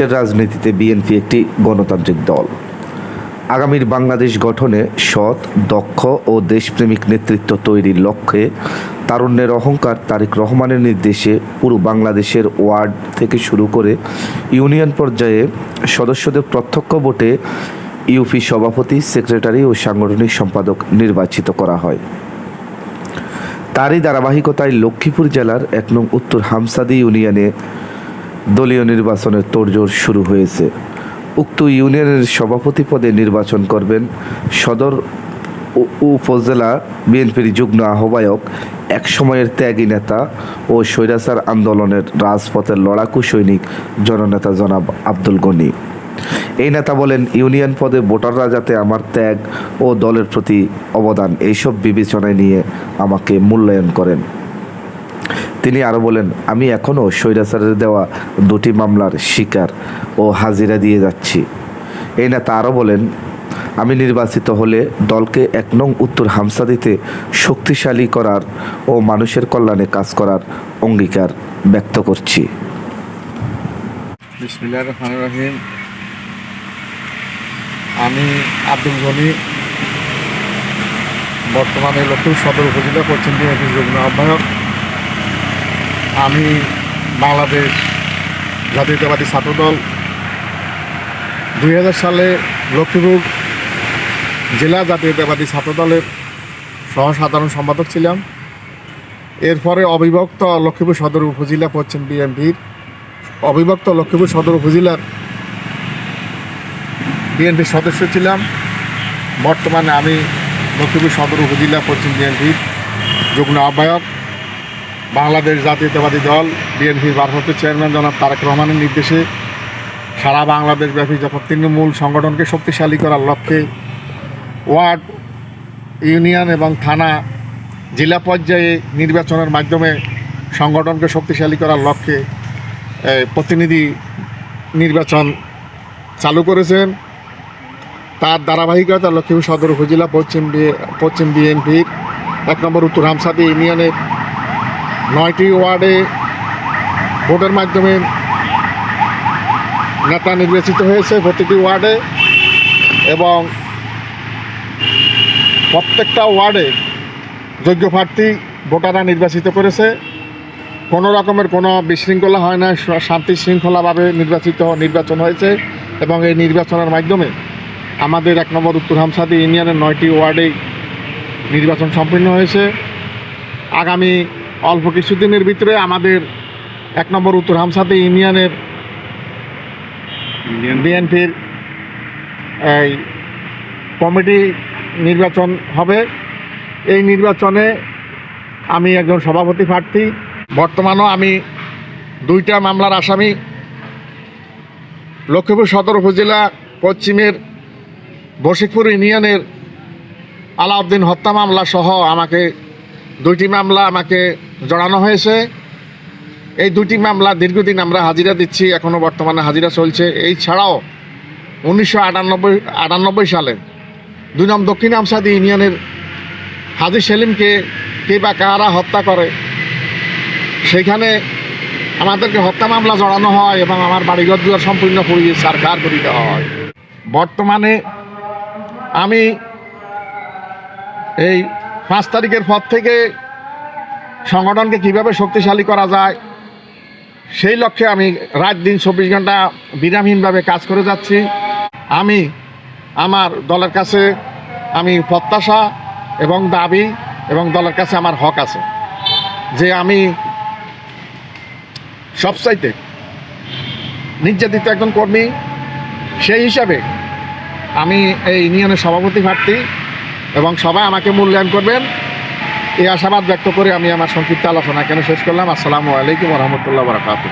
রাজনীতিতে বিএনপি একটি গণতান্ত্রিক দল। আগামীর বাংলাদেশ গঠনে সৎ, দক্ষ ও দেশপ্রেমিক নেতৃত্ব তৈরির লক্ষ্যে তারুণ্যের অহংকার তারেক রহমানের নির্দেশে পুরো বাংলাদেশের ওয়ার্ড থেকে শুরু করে ইউনিয়ন পর্যায়ে সদস্যদের প্রত্যক্ষ ভোটে ইউপি সভাপতি, সেক্রেটারি ও সাংগঠনিক সম্পাদক নির্বাচিত করা হয়। তারই ধারাবাহিকতায় লক্ষ্মীপুর জেলার এক নং উত্তর হামসাদি ইউনিয়নে দলীয় নির্বাচনের তোড়জোড় শুরু হয়েছে। উক্ত ইউনিয়নের সভাপতি পদে নির্বাচন করবেন সদর উপজেলা বিএনপির যুগ্ম আহ্বায়ক এক সময়ের ত্যাগী নেতা ও স্বৈরাচার আন্দোলনের রাজপথের লড়াকু সৈনিক জননেতা জনাব আব্দুল গনি। এই নেতা বলেন, ইউনিয়ন পদে ভোটাররা যাতে আমার ত্যাগ ও দলের প্রতি অবদান, এইসব বিবেচনায় নিয়ে আমাকে মূল্যায়ন করেন। তিনি আরও বলেন, আমি এখনও স্বৈরাচারের দেওয়া দুটি মামলার শিকার ও হাজিরা দিয়ে যাচ্ছি। এই নেতা আরও বলেন, আমি নির্বাচিত হলে দলকে এক নং উত্তর হামসা দিতে শক্তিশালী করার ও মানুষের কল্যাণে কাজ করার অঙ্গীকার ব্যক্ত করছি। আমি আব্দুল গনি, বর্তমানে লক্ষ্মীপুর সদর উপজেলা পশ্চিম বিএনপির যুগ্ম আহ্বায়ক। আমি বাংলাদেশ জাতীয়তাবাদী ছাত্রদল দুই হাজার সালে লক্ষ্মীপুর জেলা জাতীয়তাবাদী ছাত্রদলের সহ সাধারণ সম্পাদক ছিলাম। এরপরে অবিভক্ত লক্ষ্মীপুর সদর উপজেলা পশ্চিম বিএনপির অবিভক্ত লক্ষ্মীপুর সদর উপজেলার বিএনপির সদস্য ছিলাম। বর্তমানে আমি লক্ষ্মীপুর সদর উপজেলা পশ্চিম বিএনপির যুগ্ম আহ্বায়ক। বাংলাদেশ জাতীয়তাবাদী দল, বিএনপির ভারপ্রাপ্ত চেয়ারম্যান জনাব তারেক রহমানের নির্দেশে সারা বাংলাদেশ ব্যাপী যখন তৃণমূল সংগঠনকে শক্তিশালী করার লক্ষ্যে ওয়ার্ড, ইউনিয়ন এবং থানা জেলা পর্যায়ে নির্বাচনের মাধ্যমে সংগঠনকে শক্তিশালী করার লক্ষ্যে প্রতিনিধি নির্বাচন চালু করেছেন। তার ধারাবাহিকতা লক্ষ্মীপুর সদর উপজেলা পশ্চিম পশ্চিম বিএনপির এক নম্বর উত্তর হামসাদি ইউনিয়নের নয়টি ওয়ার্ডে ভোটের মাধ্যমে নেতা নির্বাচিত হয়েছে প্রতিটি ওয়ার্ডে এবং প্রত্যেকটা ওয়ার্ডে যোগ্য প্রার্থী ভোটাররা নির্বাচিত করেছে। কোনো রকমের কোনো বিশৃঙ্খলা হয় না শান্তি শৃঙ্খলাভাবে নির্বাচিত, নির্বাচন হয়েছে এবং এই নির্বাচনের মাধ্যমে আমাদের এক নম্বর উত্তর হামসাদি ইউনিয়নের নয়টি ওয়ার্ডেই নির্বাচন সম্পন্ন হয়েছে। আগামী অল্প কিছুদিনের ভিতরে আমাদের এক নম্বর উত্তর হামসাদি ইউনিয়নের বিএনপির এই কমিটি নির্বাচন হবে। এই নির্বাচনে আমি একজন সভাপতি প্রার্থী। বর্তমানেও আমি দুইটা মামলার আসামি লক্ষ্মীপুর সদর উপজেলা পশ্চিমের বশিকপুর ইউনিয়নের আলাউদ্দিন হত্যা মামলা সহ আমাকে দুইটি মামলা আমাকে জড়ানো হয়েছে। এই দুটি মামলা দীর্ঘদিন আমরা হাজিরা দিচ্ছি এখনও বর্তমানে হাজিরা চলছে। এই ছাড়াও উনিশশো আটানব্বই আটানব্বই সালে দুই নম দক্ষিণ আমসাদি ইউনিয়নের হাজি সেলিমকে কে বা কারা হত্যা করে, সেখানে আমাদেরকে হত্যা মামলা জড়ানো হয় এবং আমার বাড়িঘর দুয়ার সম্পূর্ণ পুড়িয়ে সারকার করে দেওয়া হয়। বর্তমানে আমি এই পাঁচ তারিখের পর থেকে সংগঠনকে কীভাবে শক্তিশালী করা যায়, সেই লক্ষ্যে আমি রাত দিন চব্বিশ ঘণ্টা বিরামহীনভাবে কাজ করে যাচ্ছি। আমি, আমার দলের কাছে আমি প্রত্যাশা এবং দাবি এবং দলের কাছে আমার হক আছে যে আমি সবচাইতে নির্যাতিত একজন কর্মী, সেই হিসাবে আমি এই ইউনিয়নের সভাপতি প্রার্থী এবং সবাই আমাকে মূল্যায়ন করবেন। এই আশাবাদ ব্যক্ত করে আমি আমার সংক্ষিপ্ত আলোচনা কেন শেষ করলাম। আসসালামু আলাইকুম রহমতুল্লাহ বরাকাতু